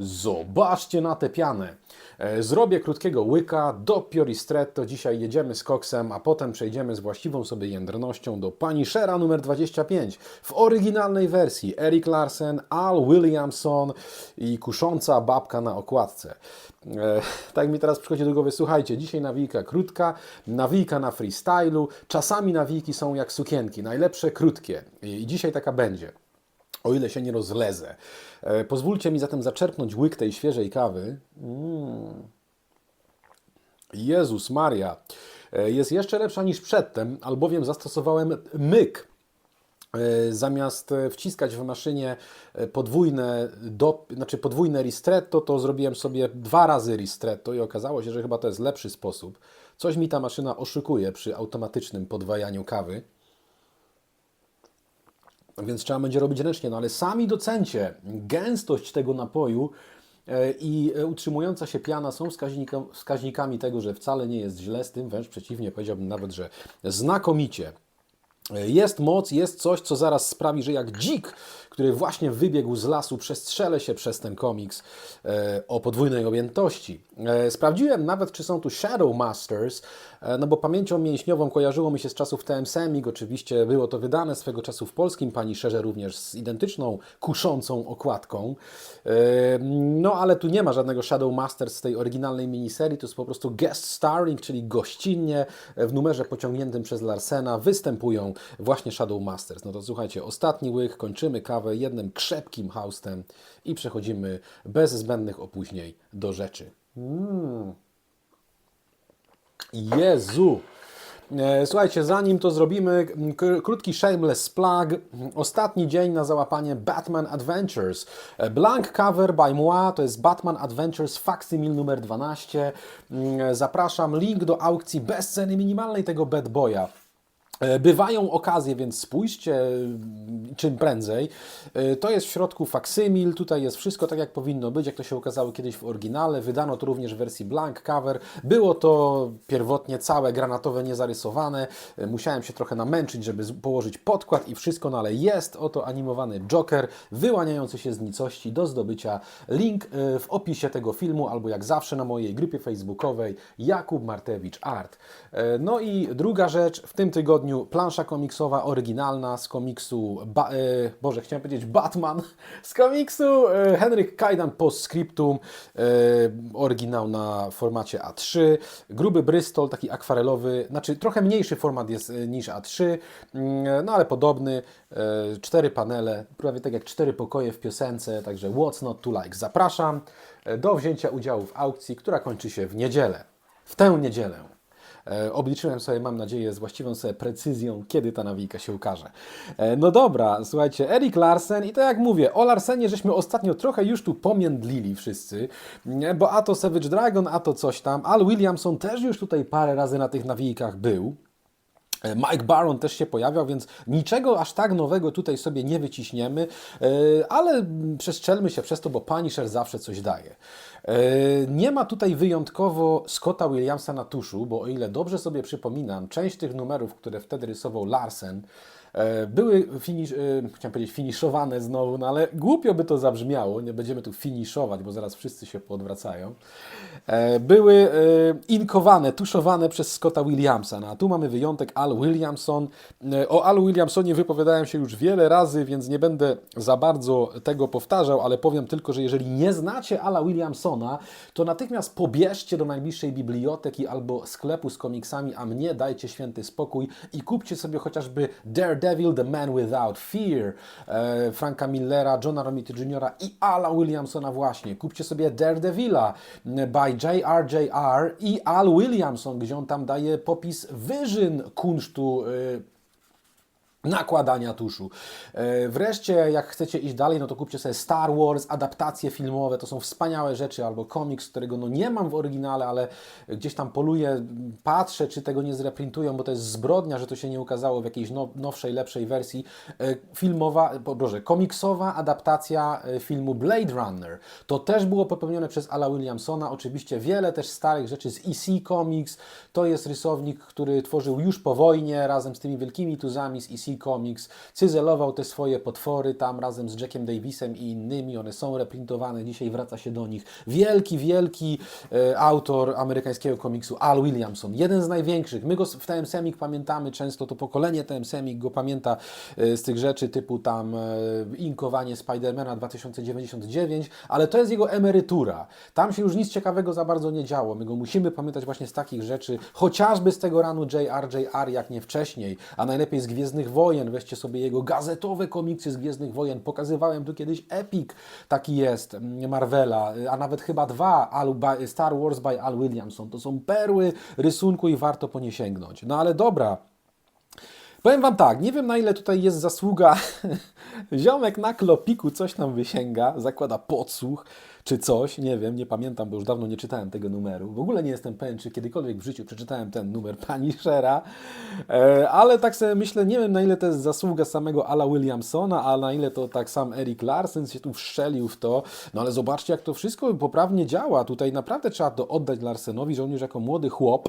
Zobaczcie na tę pianę. E, Zrobię krótkiego łyka do Pioristretto. Dzisiaj jedziemy z koksem, a potem przejdziemy z właściwą sobie jędrnością do pani Shera numer 25 w oryginalnej wersji. Eric Larsen, Al Williamson i kusząca babka na okładce. E, tak mi teraz przychodzi do głowy, słuchajcie, dzisiaj nawijka krótka, nawijka na freestylu, czasami nawijki są jak sukienki, najlepsze krótkie i dzisiaj taka będzie o ile się nie rozlezę. E, Pozwólcie mi zatem zaczerpnąć łyk tej świeżej kawy. Mm. Jezus Maria. E, Jest jeszcze lepsza niż przedtem, albowiem zastosowałem myk. E, Zamiast wciskać w maszynie podwójne, do, znaczy podwójne ristretto, to zrobiłem sobie dwa razy ristretto i okazało się, że chyba to jest lepszy sposób. Coś mi ta maszyna oszukuje przy automatycznym podwajaniu kawy więc trzeba będzie robić ręcznie. No ale sami docencie, gęstość tego napoju e, i e, utrzymująca się piana są wskaźnika, wskaźnikami tego, że wcale nie jest źle z tym, wręcz przeciwnie, powiedziałbym nawet, że znakomicie. E, Jest moc, jest coś, co zaraz sprawi, że jak dzik, który właśnie wybiegł z lasu, przestrzelę się przez ten komiks o podwójnej objętości. Sprawdziłem nawet, czy są tu Shadow Masters, no bo pamięcią mięśniową kojarzyło mi się z czasów TM Semig, oczywiście było to wydane swego czasu w polskim Pani Szerze również z identyczną, kuszącą okładką. E, no ale tu nie ma żadnego Shadow Masters z tej oryginalnej miniserii, to jest po prostu guest starring, czyli gościnnie w numerze pociągniętym przez Larsena występują właśnie Shadow Masters. No to słuchajcie, ostatni łyk, kończymy kawę jednym krzepkim haustem i przechodzimy bez zbędnych opóźnień do rzeczy. Mm. Jezu! E, Słuchajcie, zanim to zrobimy, krótki shameless plug. Ostatni dzień na załapanie Batman Adventures. E, Blank cover by moi, to jest Batman Adventures Facsimile numer 12. Mm, Zapraszam, link do aukcji bez ceny minimalnej tego Bad Boya. E, Bywają okazje, więc spójrzcie mm, czym prędzej. E, To jest w środku faksymil, tutaj jest wszystko tak jak powinno być, jak to się okazało kiedyś w oryginale. Wydano to również w wersji blank cover. Było to pierwotnie całe granatowe, niezarysowane. E, Musiałem się trochę namęczyć, żeby położyć podkład i wszystko, no ale jest oto animowany Joker wyłaniający się z nicości do zdobycia. Link w opisie tego filmu, albo jak zawsze na mojej grupie facebookowej Jakub Martewicz Art. No i druga rzecz, w tym tygodniu plansza komiksowa oryginalna z komiksu, ba, e, Boże, chciałem powiedzieć Batman, z komiksu e, Henryk Kajdan Postscriptum, e, oryginał na formacie A3, gruby Bristol, taki akwarelowy, znaczy trochę mniejszy format jest e, niż A3, mm, no ale podobny, e, cztery panele, prawie tak jak cztery pokoje w piosence, także what's not to like. Zapraszam e, do wzięcia udziału w aukcji, która kończy się w niedzielę. W tę niedzielę. E, Obliczyłem sobie, mam nadzieję, z właściwą sobie precyzją, kiedy ta nawijka się ukaże. E, No dobra, słuchajcie, Erik Larsen i tak jak mówię, o Larsenie żeśmy ostatnio trochę już tu pomiędlili wszyscy, bo a to Savage Dragon, a to coś tam. Al Williamson też już tutaj parę razy na tych nawijkach był. E, Mike Baron też się pojawiał, więc niczego aż tak nowego tutaj sobie nie wyciśniemy, e, ale przestrzelmy się przez to, bo Punisher zawsze coś daje. E, Nie ma tutaj wyjątkowo Scotta Williamsa na tuszu, bo o ile dobrze sobie przypominam, część tych numerów, które wtedy rysował Larsen, były finish, e, chciałem powiedzieć finiszowane znowu, no ale głupio by to zabrzmiało, nie będziemy tu finiszować, bo zaraz wszyscy się poodwracają. E, Były e, inkowane, tuszowane przez Scotta Williamsa, no a tu mamy wyjątek Al Williamson. E, O Alu Williamsonie wypowiadałem się już wiele razy, więc nie będę za bardzo tego powtarzał, ale powiem tylko, że jeżeli nie znacie Ala Williamsona, to natychmiast pobierzcie do najbliższej biblioteki albo sklepu z komiksami, a mnie dajcie święty spokój i kupcie sobie chociażby Daredevil, The Man Without Fear, e, Franka Millera, Johna Romita Jr. i Ala Williamsona właśnie. Kupcie sobie Daredevila by J.R.J.R. i Al Williamson, gdzie on tam daje popis wyżyn kunsztu y, nakładania tuszu. E, Wreszcie, jak chcecie iść dalej, no to kupcie sobie Star Wars, adaptacje filmowe, to są wspaniałe rzeczy, albo komiks, którego no nie mam w oryginale, ale gdzieś tam poluję, patrzę, czy tego nie zreprintują, bo to jest zbrodnia, że to się nie ukazało w jakiejś now, nowszej, lepszej wersji. E, Filmowa, proszę, komiksowa adaptacja e, filmu Blade Runner. To też było popełnione przez Ala Williamsona, oczywiście wiele też starych rzeczy z EC Comics, to jest rysownik, który tworzył już po wojnie razem z tymi wielkimi tuzami z EC Comics, cyzelował te swoje potwory tam razem z Jackiem Davisem i innymi, one są reprintowane, dzisiaj wraca się do nich. Wielki, wielki e, autor amerykańskiego komiksu, Al Williamson, jeden z największych. My go w TM Semik pamiętamy często, to pokolenie TM Semik go pamięta e, z tych rzeczy typu tam e, inkowanie Spidermana 2099, ale to jest jego emerytura. Tam się już nic ciekawego za bardzo nie działo. My go musimy pamiętać właśnie z takich rzeczy, chociażby z tego ranu JRJR, jak nie wcześniej, a najlepiej z Gwiezdnych Wojen. Weźcie sobie jego gazetowe komiksy z Gwiezdnych Wojen. Pokazywałem tu kiedyś Epic, taki jest, mm, Marvela, a nawet chyba dwa, Star Wars by Al Williamson. To są perły rysunku i warto po nie sięgnąć. No ale dobra, Powiem Wam tak, nie wiem na ile tutaj jest zasługa. Ziomek na klopiku coś tam wysięga, zakłada podsłuch czy coś, nie wiem, nie pamiętam, bo już dawno nie czytałem tego numeru. W ogóle nie jestem pewien, czy kiedykolwiek w życiu przeczytałem ten numer pani Shera, e, ale tak sobie myślę, nie wiem na ile to jest zasługa samego Ala Williamsona, a na ile to tak sam Eric Larsen się tu wszczelił w to. No ale zobaczcie, jak to wszystko poprawnie działa. Tutaj naprawdę trzeba to oddać Larsenowi, że on już jako młody chłop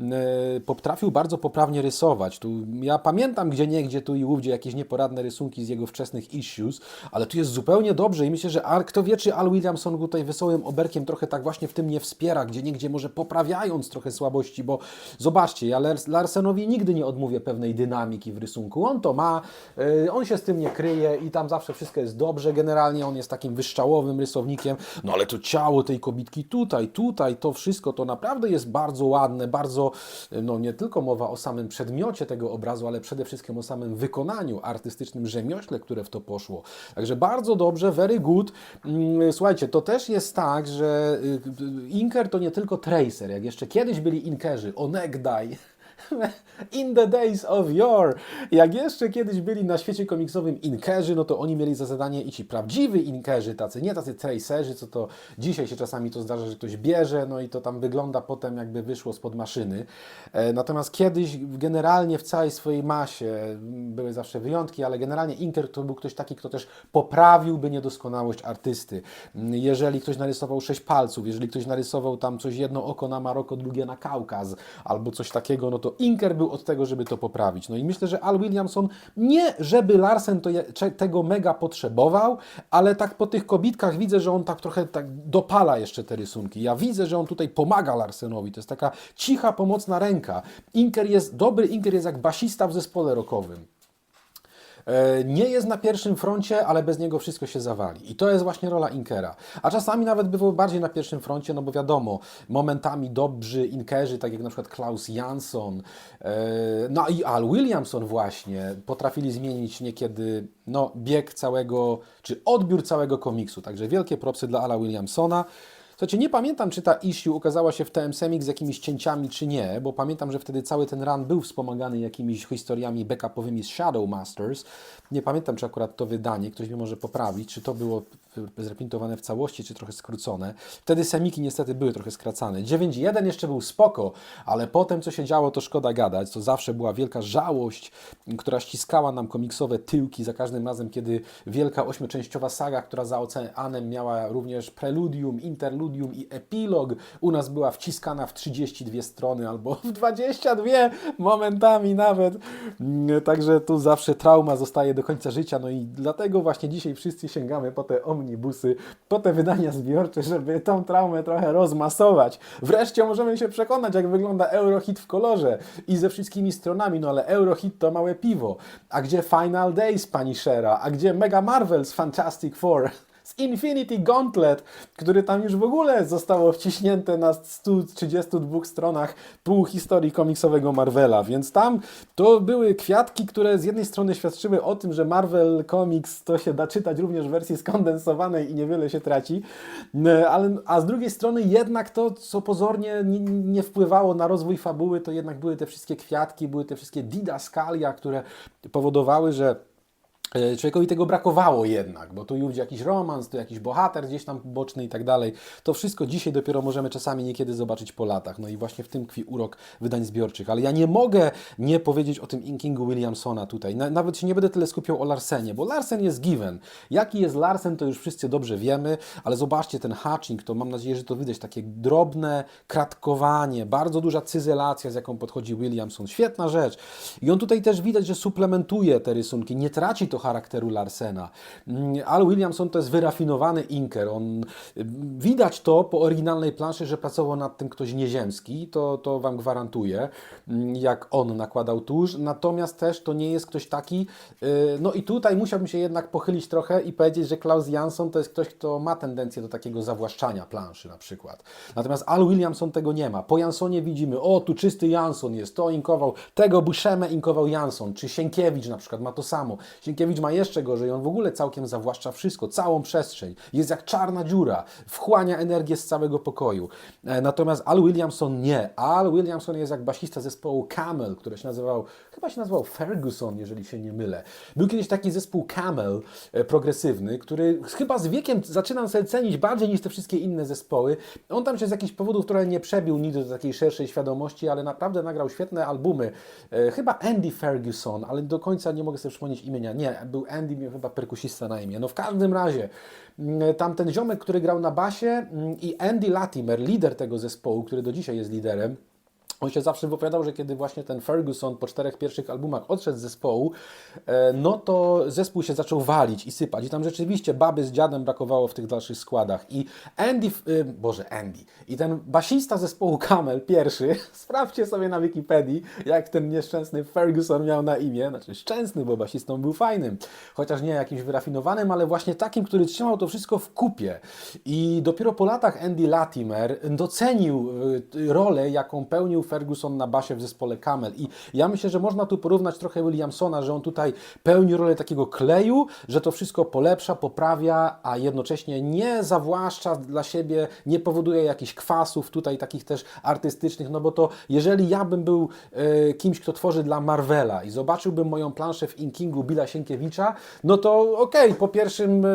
e, potrafił bardzo poprawnie rysować. Tu ja pamiętam gdzie niegdzie tu i ówdzie jakieś nieporadne rysunki z jego wczesnych issues, ale tu jest zupełnie dobrze i myślę, że kto wie, czy Al Williamson go tutaj wesołym oberkiem trochę tak właśnie w tym nie wspiera, gdzie niegdzie może poprawiając trochę słabości, bo zobaczcie, ja Lars- Larsenowi nigdy nie odmówię pewnej dynamiki w rysunku. On to ma, yy, on się z tym nie kryje i tam zawsze wszystko jest dobrze. Generalnie on jest takim wyszczałowym rysownikiem, no ale to ciało tej kobitki tutaj, tutaj, to wszystko to naprawdę jest bardzo ładne, bardzo, yy, no nie tylko mowa o samym przedmiocie tego obrazu, ale przede wszystkim o samym wykonaniu artystycznym, rzemiośle, które w to poszło. Także bardzo dobrze, very good. Mm, Słuchajcie, to też jest tak, że y, Inker to nie tylko Tracer, jak jeszcze kiedyś byli Inkerzy, Onegdaj, In the days of yore. Jak jeszcze kiedyś byli na świecie komiksowym inkerzy, no to oni mieli za zadanie i ci prawdziwi inkerzy, tacy, nie tacy tracerzy, co to dzisiaj się czasami to zdarza, że ktoś bierze, no i to tam wygląda potem jakby wyszło spod maszyny. E, natomiast kiedyś generalnie w całej swojej masie m, były zawsze wyjątki, ale generalnie inker to był ktoś taki, kto też poprawiłby niedoskonałość artysty. M, Jeżeli ktoś narysował sześć palców, jeżeli ktoś narysował tam coś jedno oko na Maroko, drugie na Kaukaz, albo coś takiego, no to Inker był od tego, żeby to poprawić. No i myślę, że Al Williamson nie, żeby Larsen to tego mega potrzebował, ale tak po tych kobitkach widzę, że on tak trochę tak dopala jeszcze te rysunki. Ja widzę, że on tutaj pomaga Larsenowi. To jest taka cicha, pomocna ręka. Inker jest, dobry Inker jest jak basista w zespole rockowym. E, Nie jest na pierwszym froncie, ale bez niego wszystko się zawali. I to jest właśnie rola Inkera. A czasami nawet bywał bardziej na pierwszym froncie, no bo wiadomo, momentami dobrzy Inkerzy, tak jak na przykład Klaus Jansson, e, no i Al Williamson właśnie, potrafili zmienić niekiedy no, bieg całego, czy odbiór całego komiksu. Także wielkie propsy dla Ala Williamsona. Słuchajcie, nie pamiętam, czy ta issue ukazała się w TM Semik z jakimiś cięciami, czy nie, bo pamiętam, że wtedy cały ten run był wspomagany jakimiś historiami backupowymi z Shadow Masters. Nie pamiętam, czy akurat to wydanie, ktoś mnie może poprawić, czy to było zreprintowane w całości, czy trochę skrócone. Wtedy semiki niestety były trochę skracane. 9.1 jeszcze był spoko, ale potem co się działo, to szkoda gadać. To zawsze była wielka żałość, która ściskała nam komiksowe tyłki za każdym razem, kiedy wielka ośmioczęściowa saga, która za oceanem miała również preludium, interludium i epilog, u nas była wciskana w 32 strony albo w 22 momentami nawet. Także tu zawsze trauma zostaje do końca życia, no i dlatego właśnie dzisiaj wszyscy sięgamy po te omnibusy, po te wydania zbiorcze, żeby tą traumę trochę rozmasować. Wreszcie możemy się przekonać, jak wygląda Eurohit w kolorze i ze wszystkimi stronami, no ale Eurohit to małe piwo. A gdzie Final Days pani Shera? A gdzie Mega Marvels Fantastic Four? Z Infinity Gauntlet, który tam już w ogóle zostało wciśnięte na 132 stronach pół historii komiksowego Marvela, więc tam to były kwiatki, które z jednej strony świadczyły o tym, że Marvel Comics to się da czytać również w wersji skondensowanej i niewiele się traci, ale, a z drugiej strony jednak to, co pozornie nie, nie wpływało na rozwój fabuły, to jednak były te wszystkie kwiatki, były te wszystkie didaskalia, które powodowały, że Człowiekowi tego brakowało jednak, bo tu już jakiś romans, tu jakiś bohater gdzieś tam boczny i tak dalej. To wszystko dzisiaj dopiero możemy czasami niekiedy zobaczyć po latach. No i właśnie w tym tkwi urok wydań zbiorczych. Ale ja nie mogę nie powiedzieć o tym inkingu Williamsona tutaj. Na, nawet się nie będę tyle skupiał o Larsenie, bo Larsen jest given. Jaki jest Larsen, to już wszyscy dobrze wiemy, ale zobaczcie ten hatching, to mam nadzieję, że to widać takie drobne kratkowanie, bardzo duża cyzelacja, z jaką podchodzi Williamson. Świetna rzecz. I on tutaj też widać, że suplementuje te rysunki, nie traci to charakteru Larsena. Mm, Al Williamson to jest wyrafinowany inker. On, widać to po oryginalnej planszy, że pracował nad tym ktoś nieziemski, to, to Wam gwarantuję, mm, jak on nakładał tusz. Natomiast też to nie jest ktoś taki, yy, no i tutaj musiałbym się jednak pochylić trochę i powiedzieć, że Klaus Jansson to jest ktoś, kto ma tendencję do takiego zawłaszczania planszy na przykład. Natomiast Al Williamson tego nie ma. Po Jansonie widzimy, o tu czysty Jansson jest, to inkował, tego Buszemę inkował Jansson, czy Sienkiewicz na przykład ma to samo. Sienkiewicz ma jeszcze gorzej, on w ogóle całkiem zawłaszcza wszystko, całą przestrzeń. Jest jak czarna dziura, wchłania energię z całego pokoju. E, Natomiast Al Williamson nie. Al Williamson jest jak basista zespołu Camel, który się nazywał, chyba się nazywał Ferguson, jeżeli się nie mylę. Był kiedyś taki zespół Camel e, progresywny, który chyba z wiekiem zaczynam sobie cenić bardziej niż te wszystkie inne zespoły. On tam się z jakichś powodów trochę nie przebił nigdy do takiej szerszej świadomości, ale naprawdę nagrał świetne albumy. E, Chyba Andy Ferguson, ale do końca nie mogę sobie przypomnieć imienia. Nie, był Andy, miał chyba perkusista na imię. No w każdym razie, mm, tamten ziomek, który grał na basie mm, i Andy Latimer, lider tego zespołu, który do dzisiaj jest liderem, on się zawsze wypowiadał, że kiedy właśnie ten Ferguson po czterech pierwszych albumach odszedł z zespołu, e, no to zespół się zaczął walić i sypać. I tam rzeczywiście baby z dziadem brakowało w tych dalszych składach. I Andy, y, Boże, Andy, i ten basista zespołu Camel, pierwszy, sprawdźcie sobie na Wikipedii, jak ten nieszczęsny Ferguson miał na imię. Znaczy szczęsny, bo basistą był fajnym, chociaż nie jakimś wyrafinowanym, ale właśnie takim, który trzymał to wszystko w kupie. I dopiero po latach Andy Latimer docenił y, rolę, jaką pełnił Ferguson na basie w zespole Camel. I ja myślę, że można tu porównać trochę Williamsona, że on tutaj pełni rolę takiego kleju, że to wszystko polepsza, poprawia, a jednocześnie nie zawłaszcza dla siebie, nie powoduje jakichś kwasów tutaj takich też artystycznych, no bo to jeżeli ja bym był e, kimś, kto tworzy dla Marvela i zobaczyłbym moją planszę w inkingu Billa Sienkiewicza, no to okej, po pierwszym e,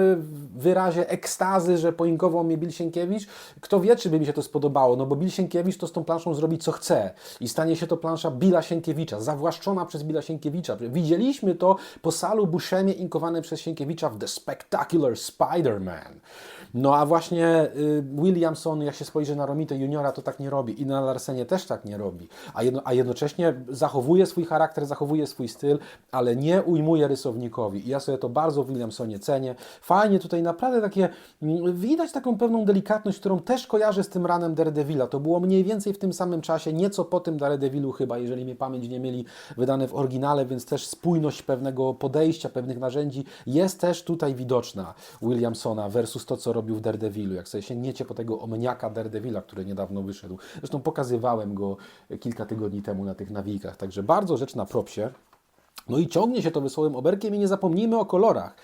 wyrazie ekstazy, że poinkował mnie Bill Sienkiewicz, kto wie, czy by mi się to spodobało, no bo Bill Sienkiewicz to z tą planszą zrobi co chce i stanie się to plansza Billa Sienkiewicza, zawłaszczona przez Billa Sienkiewicza. Widzieliśmy to po salu Buszemie inkowane przez Sienkiewicza w The Spectacular Spider-Man. No a właśnie y, Williamson, jak się spojrzy na Romita Juniora, to tak nie robi i na Larsenie też tak nie robi, a, jedno, a jednocześnie zachowuje swój charakter, zachowuje swój styl, ale nie ujmuje rysownikowi i ja sobie to bardzo w Williamsonie cenię. Fajnie tutaj naprawdę takie, mm, widać taką pewną delikatność, którą też kojarzę z tym ranem Daredevila. To było mniej więcej w tym samym czasie, nieco po tym Daredevilu chyba, jeżeli mnie pamięć nie mieli, wydane w oryginale, więc też spójność pewnego podejścia, pewnych narzędzi jest też tutaj widoczna Williamsona versus to, co robił w Daredevilu. Jak sobie sięgniecie po tego omniaka Daredevila, który niedawno wyszedł. Zresztą pokazywałem go kilka tygodni temu na tych nawijkach, także bardzo rzecz na propsie. No i ciągnie się to wesołym oberkiem i nie zapomnijmy o kolorach.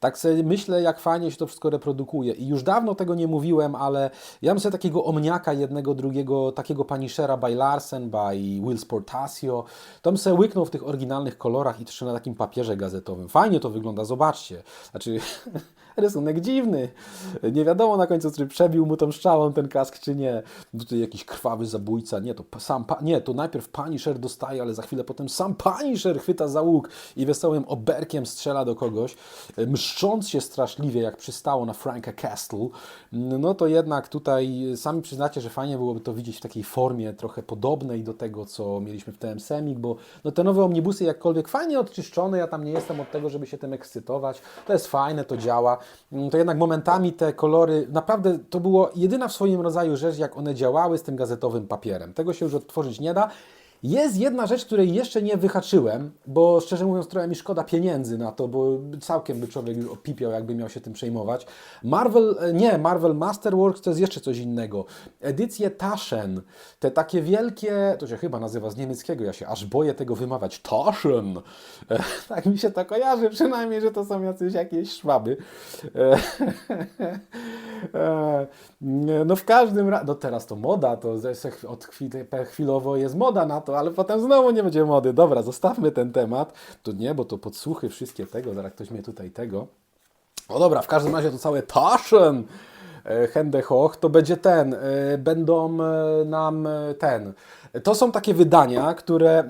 Tak sobie myślę, jak fajnie się to wszystko reprodukuje. I już dawno tego nie mówiłem, ale ja mam sobie takiego omniaka jednego, drugiego, takiego Punishera by Larsen, by Will Sportasio. To bym sobie łyknął w tych oryginalnych kolorach i jeszcze na takim papierze gazetowym. Fajnie to wygląda, zobaczcie. Znaczy, rysunek dziwny. Nie wiadomo na końcu, czy przebił mu tą szczałą ten kask, czy nie. Tutaj jakiś krwawy zabójca. Nie, to sam, nie, to najpierw Punisher dostaje, ale za chwilę potem sam Punisher chwyta za łuk i wesołym oberkiem strzela do kogoś, mszcząc się straszliwie, jak przystało na Franka Castle. No to jednak tutaj sami przyznacie, że fajnie byłoby to widzieć w takiej formie trochę podobnej do tego, co mieliśmy w TM Semik, bo no te nowe omnibusy jakkolwiek fajnie odczyszczone, ja tam nie jestem od tego, żeby się tym ekscytować. To jest fajne, to działa. Mm, To jednak momentami te kolory, naprawdę to było jedyna w swoim rodzaju rzecz, jak one działały z tym gazetowym papierem. Tego się już odtworzyć nie da. Jest jedna rzecz, której jeszcze nie wyhaczyłem, bo szczerze mówiąc trochę mi szkoda pieniędzy na to, bo całkiem by człowiek już opipiał, jakby miał się tym przejmować. Marvel, e, nie, Marvel Masterworks to jest jeszcze coś innego. Edycje Taschen, te takie wielkie, to się chyba nazywa z niemieckiego, ja się aż boję tego wymawiać, Taschen. E, Tak mi się to kojarzy przynajmniej, że to są jacyś jakieś szwaby. E, No w każdym razie, no teraz to moda, to od chwili, chwilowo jest moda na to, ale potem znowu nie będzie mody. Dobra, zostawmy ten temat. To nie, bo to podsłuchy wszystkie tego, zaraz ktoś mnie tutaj tego. No dobra, w każdym razie to całe Taschen e, Hände hoch, to będzie ten, e, będą e, nam ten. To są takie wydania, które...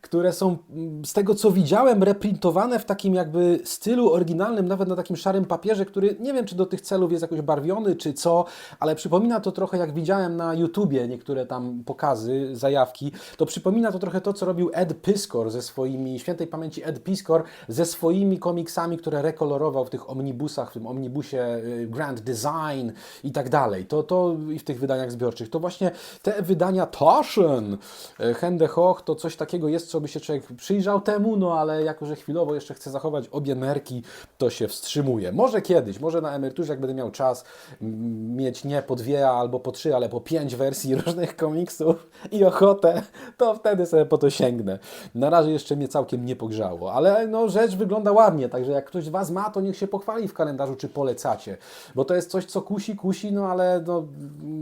Które są mm, z tego co widziałem reprintowane w takim jakby stylu oryginalnym, nawet na takim szarym papierze, który nie wiem czy do tych celów jest jakoś barwiony czy co, ale przypomina to trochę jak widziałem na YouTubie niektóre tam pokazy, zajawki, to przypomina to trochę to co robił Ed Piskor ze swoimi, świętej pamięci Ed Piskor ze swoimi komiksami, które rekolorował w tych omnibusach, w tym omnibusie y, Grand Design i tak dalej. To, to i w tych wydaniach zbiorczych. To właśnie te wydania Taschen, y, Hände hoch, to coś takiego jest, co by się człowiek przyjrzał temu, no ale jako, że chwilowo jeszcze chce zachować obie nerki, to się wstrzymuje. Może kiedyś, może na emeryturze, jak będę miał czas, mieć nie po dwie albo po trzy, ale po pięć wersji różnych komiksów i ochotę, to wtedy sobie po to sięgnę. Na razie jeszcze mnie całkiem nie pogrzało, ale no rzecz wygląda ładnie, także jak ktoś z Was ma, to niech się pochwali w kalendarzu, czy polecacie, bo to jest coś, co kusi, kusi, no ale no,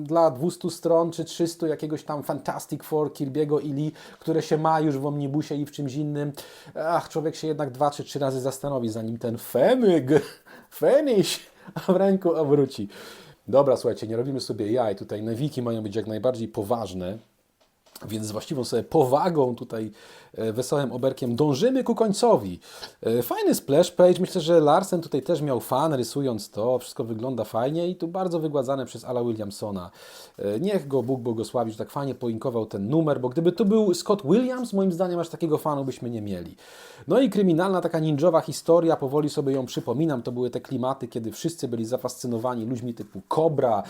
dla 200 stron czy 300 jakiegoś tam Fantastic Four Kirby'ego i Lee, które się ma już w omnibusie i w czymś innym, ach, człowiek się jednak dwa czy trzy razy zastanowi, zanim ten Femyg, Feniś w ręku obróci. Dobra, słuchajcie, nie robimy sobie jaj, tutaj nawiki mają być jak najbardziej poważne, więc z właściwą sobie powagą tutaj e, wesołym oberkiem dążymy ku końcowi. E, Fajny splash page, myślę, że Larsen tutaj też miał fan rysując to, wszystko wygląda fajnie i tu bardzo wygładzane przez Ala Williamsona. E, Niech go Bóg błogosławi, że tak fajnie poinkował ten numer, bo gdyby to był Scott Williams, moim zdaniem aż takiego fanu byśmy nie mieli. No i kryminalna taka ninjowa historia, powoli sobie ją przypominam, to były te klimaty, kiedy wszyscy byli zafascynowani ludźmi typu Cobra,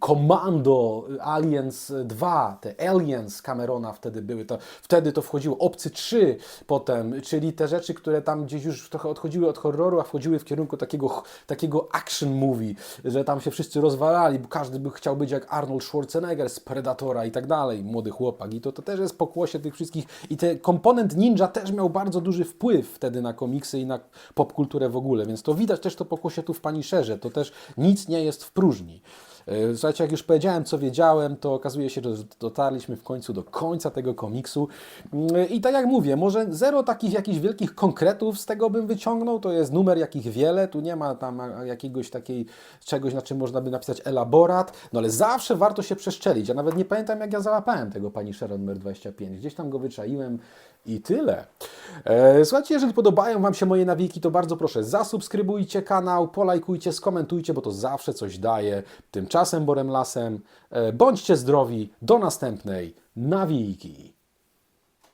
Commando, Aliens 2, te Aliens Camerona wtedy były, to, wtedy to wchodziło, Obcy 3 potem, czyli te rzeczy, które tam gdzieś już trochę odchodziły od horroru, a wchodziły w kierunku takiego, takiego action movie, że tam się wszyscy rozwalali, bo każdy by chciał być jak Arnold Schwarzenegger z Predatora i tak dalej, młody chłopak. I to, to też jest pokłosie tych wszystkich. I ten komponent ninja też miał bardzo duży wpływ wtedy na komiksy i na popkulturę w ogóle, więc to widać też to pokłosie tu w Punisherze, to też nic nie jest w próżni. E, Słuchajcie, jak już powiedziałem, co wiedziałem, to okazuje się, że dotarliśmy w końcu do końca tego komiksu. Mm, I tak jak mówię, może zero takich jakichś wielkich konkretów z tego bym wyciągnął, to jest numer jakich wiele, tu nie ma tam jakiegoś takiej czegoś, na czym można by napisać elaborat, no ale zawsze warto się przeszczelić. Ja nawet nie pamiętam, jak ja załapałem tego pani Sharon numer 25. Gdzieś tam go wyczaiłem i tyle. E, Słuchajcie, jeżeli podobają Wam się moje nawiki, to bardzo proszę zasubskrybujcie kanał, polajkujcie, skomentujcie, bo to zawsze coś daje. Tymczasem Borem Lasem, e, bądźcie zdrowi, do następnej nawiki.